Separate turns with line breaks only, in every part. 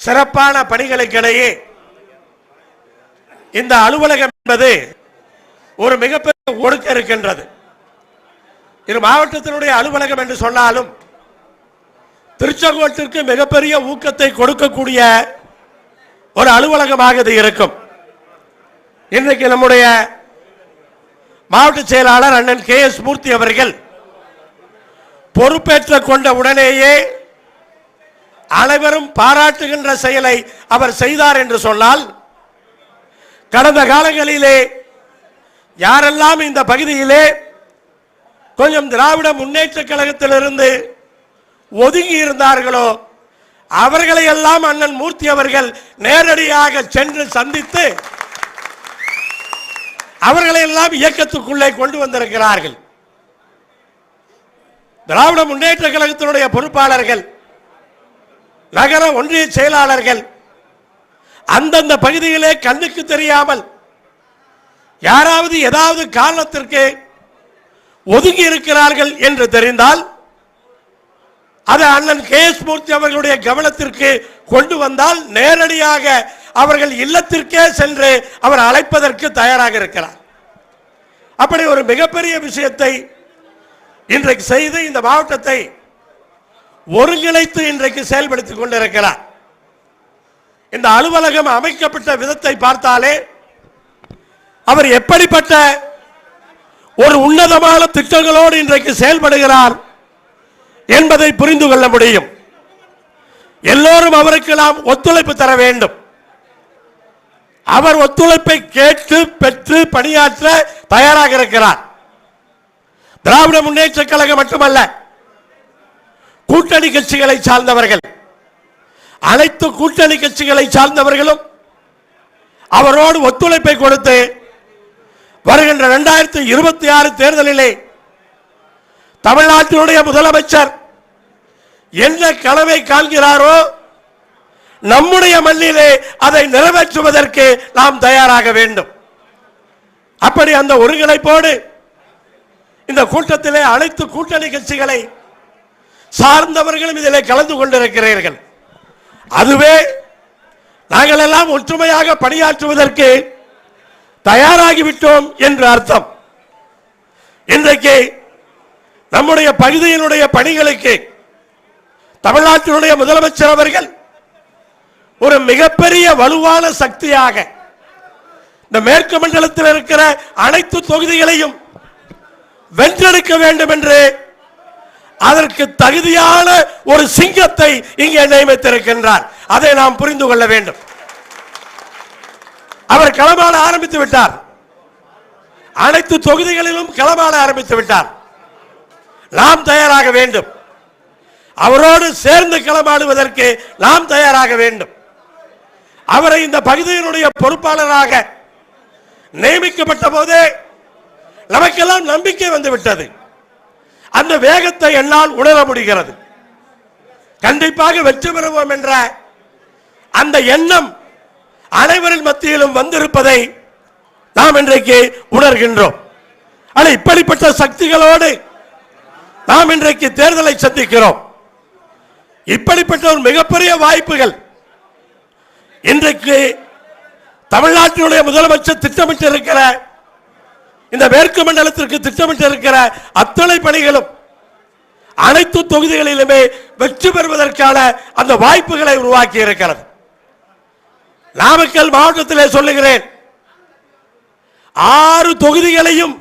சிறப்பான பணிகளுக்கிடையே இந்த அலுவலகம் என்பது ஒரு மிகப்பெரிய ஒடுக்க இருக்கின்றது. இது மாவட்டத்தினுடைய அலுவலகம் என்று சொன்னாலும் திருச்செங்கோட்டிற்கு மிகப்பெரிய ஊக்கத்தை கொடுக்கக்கூடிய ஒரு அலுவலகமாக இது இருக்கும். இன்றைக்கு நம்முடைய மாவட்ட செயலாளர் அண்ணன் கே எஸ் மூர்த்தி அவர்கள் பொறுப்பேற்ற கொண்ட உடனேயே அனைவரும் பாராட்டுகின்ற செயலை அவர் செய்தார் என்று சொன்னால் கடந்த காலங்களிலே யாரெல்லாம் இந்த பகுதியிலே கொஞ்சம் திராவிட முன்னேற்ற கழகத்திலிருந்து ஒதுங்கி இருந்தார்களோ அவர்களை எல்லாம் அண்ணன் மூர்த்தி அவர்கள் நேரடியாக சென்று சந்தித்து அவர்களை எல்லாம் இயக்கத்துக்குள்ளே கொண்டு வந்திருக்கிறார்கள். திராவிட முன்னேற்ற கழகத்தினுடைய பொறுப்பாளர்கள் நகர ஒன்றிய செயலாளர்கள் அந்தந்த பகுதியிலே கண்ணுக்கு தெரியாமல் யாராவது ஏதாவது காரணத்திற்கு ஒதுங்கி இருக்கிறார்கள் என்று தெரிந்தால் அது அண்ணன் கே எஸ் மூர்த்தி அவர்களுடைய கவனத்திற்கு கொண்டு வந்தால் நேரடியாக அவர்கள் இல்லத்திற்கே சென்று அவர் அழைப்பதற்கு தயாராக இருக்கிறார். அப்படி ஒரு மிகப்பெரிய விஷயத்தை இன்றைக்கு செய்து இந்த மாவட்டத்தை ஒருங்கிணைத்து இன்றைக்கு செயல்படுத்திக் கொண்டிருக்கிறார். இந்த அலுவலகம் அமைக்கப்பட்ட விதத்தை பார்த்தாலே அவர் எப்படிப்பட்ட ஒரு உன்னதமான திட்டங்களோடு இன்றைக்கு செயல்படுகிறார் என்பதை புரிந்து கொள்ள முடியும். எல்லோரும் அவருக்கு நாம் ஒத்துழைப்பு தர வேண்டும். அவர் ஒத்துழைப்பை கேட்டு பெற்று பணியாற்ற தயாராக இருக்கிறார். திராவிட முன்னேற்ற கழகம் மட்டுமல்ல கூட்டணி கட்சிகளை சார்ந்தவர்கள். அனைத்து கூட்டணி கட்சிகளை சார்ந்தவர்களும் அவரோடு ஒத்துழைப்பை கொடுத்து வருகின்ற இரண்டாயிரத்தி இருபத்தி ஆறு தேர்தலிலே தமிழ்நாட்டினுடைய முதலமைச்சர் என்ன கனவை காண்கிறாரோ நம்முடைய மண்ணிலே அதை நிறைவேற்றுவதற்கு நாம் தயாராக வேண்டும். அப்படி அந்த ஒருங்கிணைப்போடு இந்த கூட்டத்திலே அனைத்து கூட்டணி கட்சிகளை சார்ந்தவர்களும் இதில் கலந்து கொண்டிருக்கிறீர்கள். அதுவே நாங்கள் எல்லாம் ஒற்றுமையாக பணியாற்றுவதற்கு தயாராகிவிட்டோம் என்று அர்த்தம். இன்றைக்கு நம்முடைய பகுதியினுடைய பணிகளுக்கு தமிழ்நாட்டினுடைய முதலமைச்சர் அவர்கள் ஒரு மிகப்பெரிய வலுவான சக்தியாக இந்த மேற்கு மண்டலத்தில் இருக்கிற அனைத்து தொகுதிகளையும் வென்றெடுக்க வேண்டும் என்று அதற்கு தகுதியான ஒரு சிங்கத்தை இங்கே நியமித்திருக்கின்றார். அதை நாம் புரிந்து கொள்ள வேண்டும். அவர் களமாட ஆரம்பித்து விட்டார். அனைத்து தொகுதிகளிலும் களமாட ஆரம்பித்து விட்டார். நாம் தயாராக வேண்டும். அவரோடு சேர்ந்து களமாடுவதற்கு நாம் தயாராக வேண்டும். அவரை இந்த பகுதியினுடைய பொறுப்பாளராக நியமிக்கப்பட்ட போதே நமக்கெல்லாம் நம்பிக்கை வந்து விட்டது அந்த வேகத்தை என்னால் உணர முடிகிறது. கண்டிப்பாக வெற்றி பெறுவோம் என்ற அந்த எண்ணம் அனைவரின் மத்தியிலும் வந்திருப்பதை நாம் இன்றைக்கு உணர்கின்றோம். ஆனால் இப்படிப்பட்ட சக்திகளோடு நாம் இன்றைக்கு தேர்தலை சந்திக்கிறோம். இப்படிப்பட்ட ஒரு மிகப்பெரிய வாய்ப்புகள் இன்றைக்கு தமிழ்நாட்டினுடைய முதலமைச்சர் திட்டமிட்டிருக்கிற இந்த மேற்கு மண்டலத்திற்கு திட்டமிட்டு இருக்கிற அத்தனை பணிகளும் அனைத்து தொகுதிகளிலுமே வெற்றி பெறுவதற்கான அந்த வாய்ப்புகளை உருவாக்கி இருக்கிறது நாமக்கல் மாவட்டத்திலே சொல்லுகிறேன் ஆறு தொகுதிகளையும்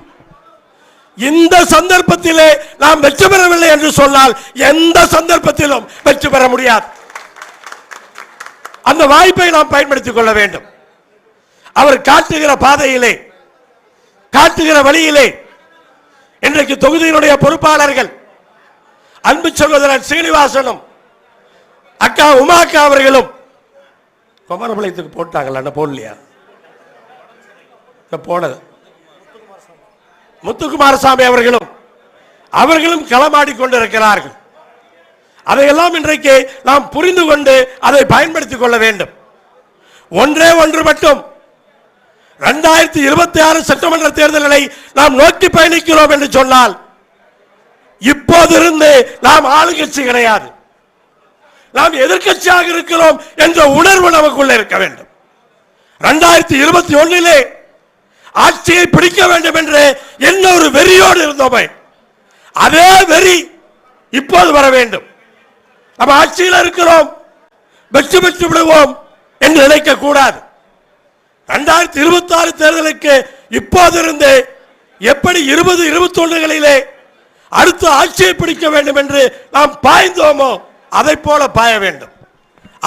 இந்த சந்தர்ப்பத்திலே நாம் வெற்றி பெறவில்லை என்று சொன்னால் எந்த சந்தர்ப்பத்திலும் வெற்றி பெற முடியாது. அந்த வாய்ப்பை நாம் பயன்படுத்திக் கொள்ள வேண்டும். அவர் காட்டுகிற பாதையிலே காட்டுகிற வழியிலே இன்றைக்கு தொகுதியினுடைய பொறுப்பாளர்கள் அன்பு சகோதரர் சீனிவாசனும் அக்கா உமாக்கா அவர்களும் குமரபாளையத்துக்கு போட்டாங்களா என்ன போடலையா போனது முத்துக்குமாரசாமி அவர்களும் அவர்களும் களமாடி கொண்டிருக்கிறார்கள் அதையெல்லாம் இன்றைக்கு நாம் புரிந்து கொண்டு அதை பயன்படுத்திக் கொள்ள வேண்டும். ஒன்றே ஒன்று மட்டும் இரண்டாயிரத்தி இருபத்தி ஆறு சட்டமன்ற தேர்தல்களை நாம் நோக்கி பயணிக்கிறோம் என்று சொன்னால் இப்போதிருந்து நாம் ஆளுங்கட்சி கிடையாது. நாம் எதிர்க்கட்சியாக இருக்கிறோம் என்ற உணர்வு நமக்குள்ள இருக்க வேண்டும். இரண்டாயிரத்தி இருபத்தி ஒன்னிலே ஆட்சியை பிடிக்க வேண்டும் என்று என்ன ஒரு வெறியோடு இருந்தோமே அதே வெறி இப்போது வர வேண்டும். நம்ம ஆட்சியில் இருக்கிறோம் வெற்றி பெற்று விடுவோம் என்று நினைக்க கூடாது ரெண்டாயிரத்தி இருபத்தி ஆறு தேர்தலுக்கு இப்போதிருந்து எப்படி இருபது இருபத்தி ஒன்றுகளிலே அடுத்த ஆட்சியை பிடிக்க வேண்டும் என்று நாம் பாய்ந்தோமோ அதை போல பாய வேண்டும்.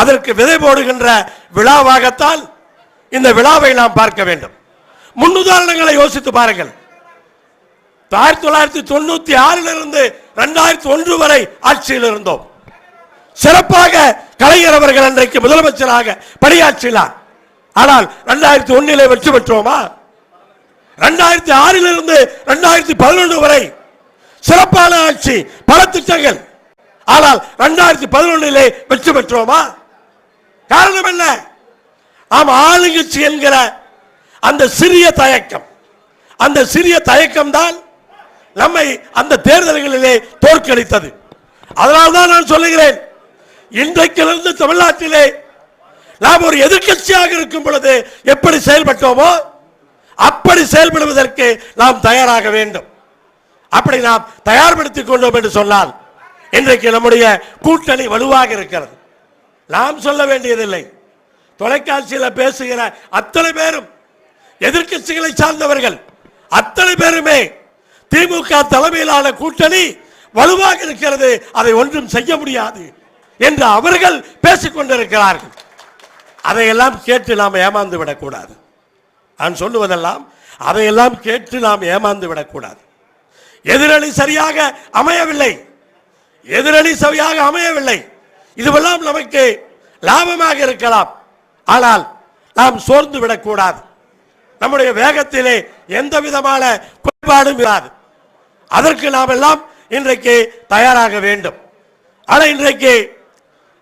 அதற்கு விதை போடுகின்ற விழாவாகத்தான் இந்த விழாவை நாம் பார்க்க வேண்டும். முன்னுதாரணங்களை யோசித்து பாருங்கள். ஆயிரத்தி தொள்ளாயிரத்தி தொண்ணூத்தி ஆறிலிருந்து இரண்டாயிரத்தி ஒன்று வரை ஆட்சியில் இருந்தோம். சிறப்பாக கலைஞர் அவர்கள் அன்றைக்கு முதலமைச்சராக பணியாற்றினார். ஆனால் ரெண்டாயிரத்தி ஒன்னிலே வெற்றி பெற்றோமா? ரெண்டாயிரத்தி ஆறில் இருந்து ரெண்டாயிரத்தி பதினொன்று வரை சிறப்பான ஆட்சி பல திட்டங்கள். ஆனால் ரெண்டாயிரத்தி பதினொன்னிலே வெற்றி பெற்றோமா? காரணம் என்ன? ஆம் ஆளுங்கட்சி என்கிற அந்த சிறிய தயக்கம். அந்த சிறிய தயக்கம் தான் நம்மை அந்த தேர்தல்களிலே தோற்கடித்தது. அதனால்தான் நான் சொல்லுகிறேன் இன்றைக்கிலிருந்து தமிழ்நாட்டிலே நாம் ஒரு எதிர்க்கட்சியாக இருக்கும் பொழுது எப்படி செயல்பட்டோமோ அப்படி செயல்படுவதற்கு நாம் தயாராக வேண்டும். அப்படி நாம் தயார்படுத்திக் கொண்டோம் என்று சொன்னால் இன்றைக்கு நம்முடைய கூட்டணி வலுவாக இருக்கிறது. நாம் சொல்ல வேண்டியதில்லை. தொலைக்காட்சியில் பேசுகிற அத்தனை பேரும் எதிர்க்கட்சிகளை சார்ந்தவர்கள் அத்தனை பேருமே திமுக தலைமையிலான கூட்டணி வலுவாக இருக்கிறது. அதை ஒன்றும் செய்ய முடியாது என்று அவர்கள் பேசிக் கொண்டிருக்கிறார்கள். அதையெல்லாம் கேட்டு நாம் ஏமாந்து விடக்கூடாது. நான் சொல்லுவதெல்லாம் அதையெல்லாம் கேட்டு நாம் ஏமாந்து விடக்கூடாது. எதிரணி சரியாக அமையவில்லை. எதிரணி சரியாக அமையவில்லை. இதுவெல்லாம் நமக்கு லாபமாக இருக்கலாம். ஆனால் நாம் சோர்ந்து விடக்கூடாது. நம்முடைய வேகத்திலே எந்த விதமான குறைபாடும் இராது. அதற்கு நாம் எல்லாம் இன்றைக்கு தயாராக வேண்டும். ஆனால் இன்றைக்கு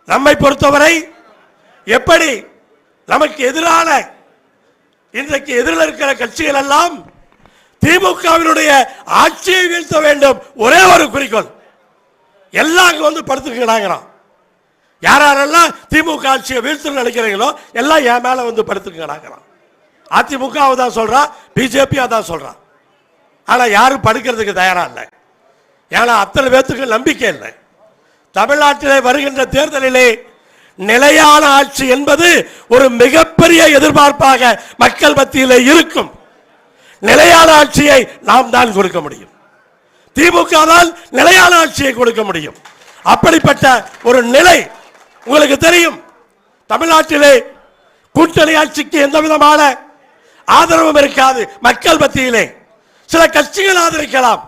நம்மை பொறுத்தவரை எப்படி நமக்கு எதிரான இன்றைக்கு எதிரில் இருக்கிற கட்சிகள் எல்லாம் திமுகவினுடைய ஆட்சியை வீழ்த்த வேண்டும். ஒரே ஒரு குறிக்கோள். எல்லாம் அங்கே வந்து படுத்துக்கிறாங்கிறான் யார் யாரெல்லாம் திமுக ஆட்சியை வீழ்த்து நினைக்கிறீங்களோ எல்லாம் என் மேலே வந்து படுத்துக்கிறாங்கிறான் அதிமுக தான் சொல்கிறான் பிஜேபி அதான் சொல்கிறான் ஆனால் யாரும் படுக்கிறதுக்கு தயாராக இல்லை. ஏன்னா அத்தனை பேர்த்துக்கு நம்பிக்கை இல்லை. தமிழ்நாட்டிலே வருகின்ற தேர்தலிலே நிலையான ஆட்சி என்பது ஒரு மிகப்பெரிய எதிர்பார்ப்பாக மக்கள் மத்தியிலே இருக்கும். நிலையான ஆட்சியை நாம் தான் கொடுக்க முடியும். திமுக தான் நிலையான ஆட்சியை கொடுக்க முடியும். அப்படிப்பட்ட ஒரு நிலை உங்களுக்கு தெரியும். தமிழ்நாட்டிலே கூட்டணி ஆட்சிக்கு எந்த விதமான ஆதரவும் இருக்காது மக்கள் மத்தியிலே. சில கட்சிகள் ஆதரிக்கலாம்.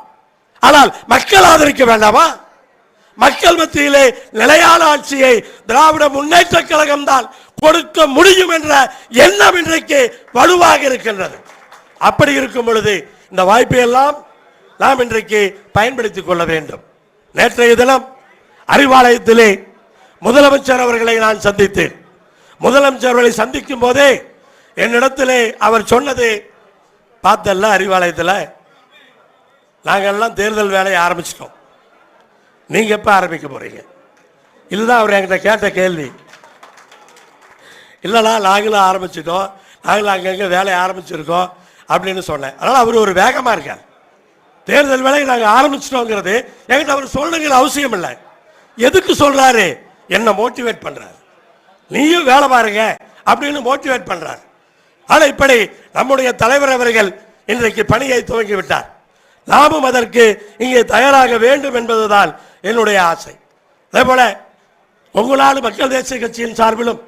ஆனால் மக்கள் ஆதரிக்க வேண்டாமா? மக்கள் மத்தியிலே நிலையான ஆட்சியை திராவிட முன்னேற்ற கழகம் தான் கொடுக்க முடியும் என்ற எண்ணம் இன்றைக்கு வலுவாக இருக்கின்றது. அப்படி இருக்கும் பொழுது இந்த வாய்ப்பை எல்லாம் நாம் இன்றைக்கு பயன்படுத்திக் கொள்ள வேண்டும். நேற்றைய தினம் அறிவாலயத்திலே முதலமைச்சர் அவர்களை நான் சந்தித்தேன். முதலமைச்சர் அவர்களை சந்திக்கும் போதே என்னிடத்திலே அவர் சொன்னது பார்த்தல்ல அறிவாலயத்தில் நாங்கள்லாம் தேர்தல் வேலையை ஆரம்பிச்சிட்டோம். நீங்க எப்ப ஆரம்பிக்க போறீங்க? இதுதான் அவர் என்கிட்ட கேட்ட கேள்வி. இல்லைண்ணா நாங்களும் ஆரம்பிச்சிட்டோம். நாங்களும் அங்கங்கே வேலையை ஆரம்பிச்சிருக்கோம் அப்படின்னு சொன்னேன். அதனால் அவர் ஒரு வேகமாக இருக்கார். தேர்தல் வேலையை நாங்கள் ஆரம்பிச்சிட்டோங்கிறது என்கிட்ட அவர் சொல்லுங்கிற அவசியம் இல்லை. எதுக்கு சொல்கிறாரு என்னை மோட்டிவேட் பண்ணுறாரு நீயும் வேலை பாருங்க அப்படின்னு மோட்டிவேட் பண்ணுறாரு ஆனால் இப்படி நம்முடைய தலைவர் அவர்கள் இன்றைக்கு பணியை துவங்கி விட்டார். நாமும் அதற்கு இங்கே தயாராக வேண்டும் என்பதுதான் என்னுடைய ஆசை. அதே போல கொங்குநாடு மக்கள் தேசிய கட்சியின் சார்பிலும்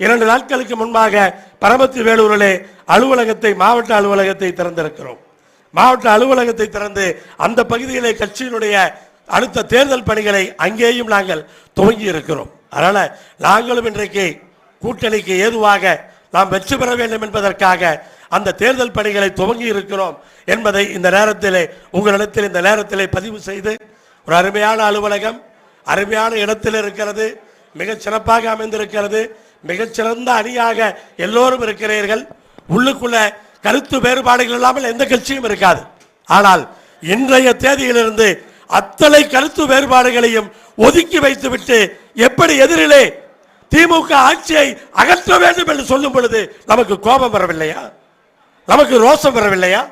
இரண்டு நாட்களுக்கு முன்பாக பரமத்தி வேலூரிலே அலுவலகத்தை மாவட்ட அலுவலகத்தை திறந்திருக்கிறோம். மாவட்ட அலுவலகத்தை திறந்து அந்த பகுதியிலே கட்சியினுடைய அடுத்த தேர்தல் பணிகளை அங்கேயும் நாங்கள் துவங்கி இருக்கிறோம். அதனால் நாங்களும் இன்றைக்கு கூட்டணிக்கு ஏதுவாக நாம் வெற்றி பெற வேண்டும் என்பதற்காக அந்த தேர்தல் பணிகளை துவங்கி இருக்கிறோம் என்பதை இந்த நேரத்திலே உங்களிடத்தில் இந்த நேரத்திலே பதிவு செய்து ஒரு அருமையான அலுவலகம் அருமையான இடத்தில் இருக்கிறது மிகச் சிறப்பாக அமைந்திருக்கிறது மிகச்சிறந்த அணியாக எல்லோரும் இருக்கிறீர்கள். உள்ளுக்குள்ள கருத்து வேறுபாடுகள் இல்லாமல் எந்த கட்சியும் இருக்காது. ஆனால் இன்றைய தேதியிலிருந்து அத்தனை கருத்து வேறுபாடுகளையும் ஒதுக்கி வைத்துவிட்டு எப்படி எதிரிலே திமுக ஆட்சியை அகற்ற வேண்டும் என்று சொல்லும் பொழுது நமக்கு கோபம் வரவில்லையா? நமக்கு ரோஷம் வரவில்லையா?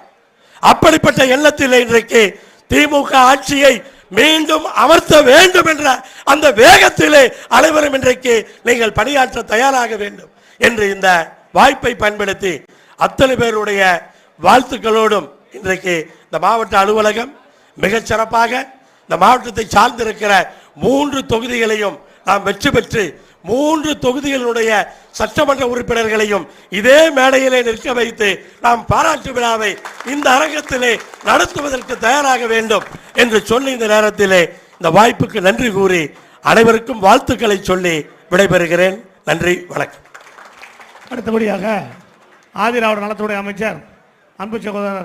அப்படிப்பட்ட எண்ணத்தில் இன்றைக்கு திமுக ஆட்சியை மீண்டும் அமர்த்த வேண்டும் என்ற அந்த வேகத்திலே அனைவரும் இன்றைக்கு நீங்கள் பணியாற்ற தயாராக வேண்டும் என்று இந்த வாய்ப்பை பயன்படுத்தி அத்தனை பேருடைய வாழ்த்துக்களோடும் இன்றைக்கு இந்த மாவட்ட அலுவலகம் மிகச் சிறப்பாக இந்த மாவட்டத்தை சார்ந்திருக்கிற மூன்று தொகுதிகளையும் நாம் வெற்றி பெற்று மூன்று தொகுதிகளுடைய சட்டமன்ற உறுப்பினர்களையும் இதே மேடையிலே நிற்க வைத்து நாம் பாராட்டு விழாவை இந்த அரங்கத்திலே நடத்துவதற்கு தயாராக வேண்டும் என்று சொல்லி இந்த நேரத்திலே இந்த வாய்ப்புக்கு நன்றி கூறி அனைவருக்கும் வாழ்த்துக்களை சொல்லி விடைபெறுகிறேன். நன்றி வணக்கம்.
அடுத்தபடியாக ஆதிராவிட நலத்துறை அமைச்சர் அன்பு சகோதரர்